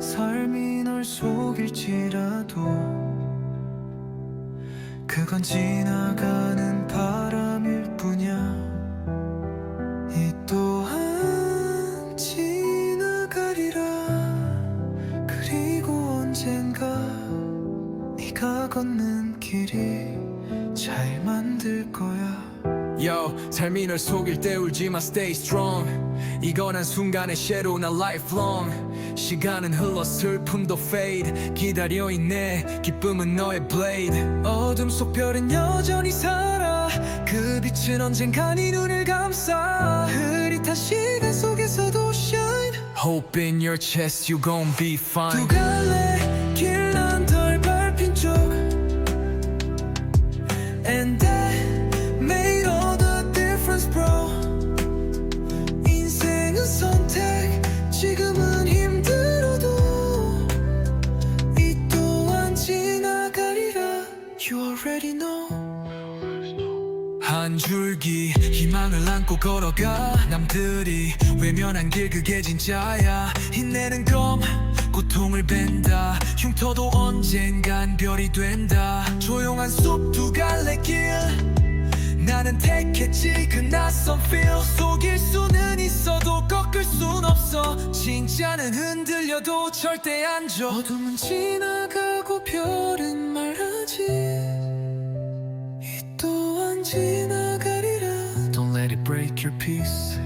삶이 널 속일지라도 그건 지나가는 바람일 뿐이야. 이 또한 지나가리라. 그리고 언젠가 네가 걷는 길이 잘 만들 거야. Yo, 삶이 널 속일 때 울지마 stay strong. 이건 한순간의 shadow 나 lifelong. 시간은 흘러 슬픔도 fade. 기다려 있네. 기쁨은 너의 blade. 어둠 속 별은 여전히 살아. 그 빛은 언젠가 네 눈을 감싸. 흐릿한 시간 속에서도 shine. Hope in your chest you gon' be 두 fine 갈래? 길 You already know. 한 줄기 희망을 안고 걸어가. 남들이 외면한 길 그게 진짜야. 힘내는 검 고통을 벤다. 흉터도 언젠간 별이 된다. 조용한 숲 두 갈래 길. 나는 택했지. 그 낯선 feel 속일 수는 있어도 꺾을 순 없어. 진짜는 흔들려도 절대 안 져. 어둠은 지나가고 별은 지나가리라 Don't let it break your peace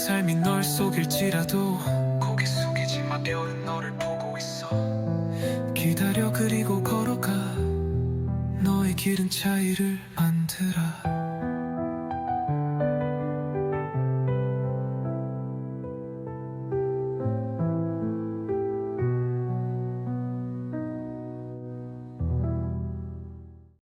삶이 널 속일지라도 고개 숙이지 마. 별은 너를 보고 있어. 기다려 그리고 걸어가. 너의 길은 차이를 만들어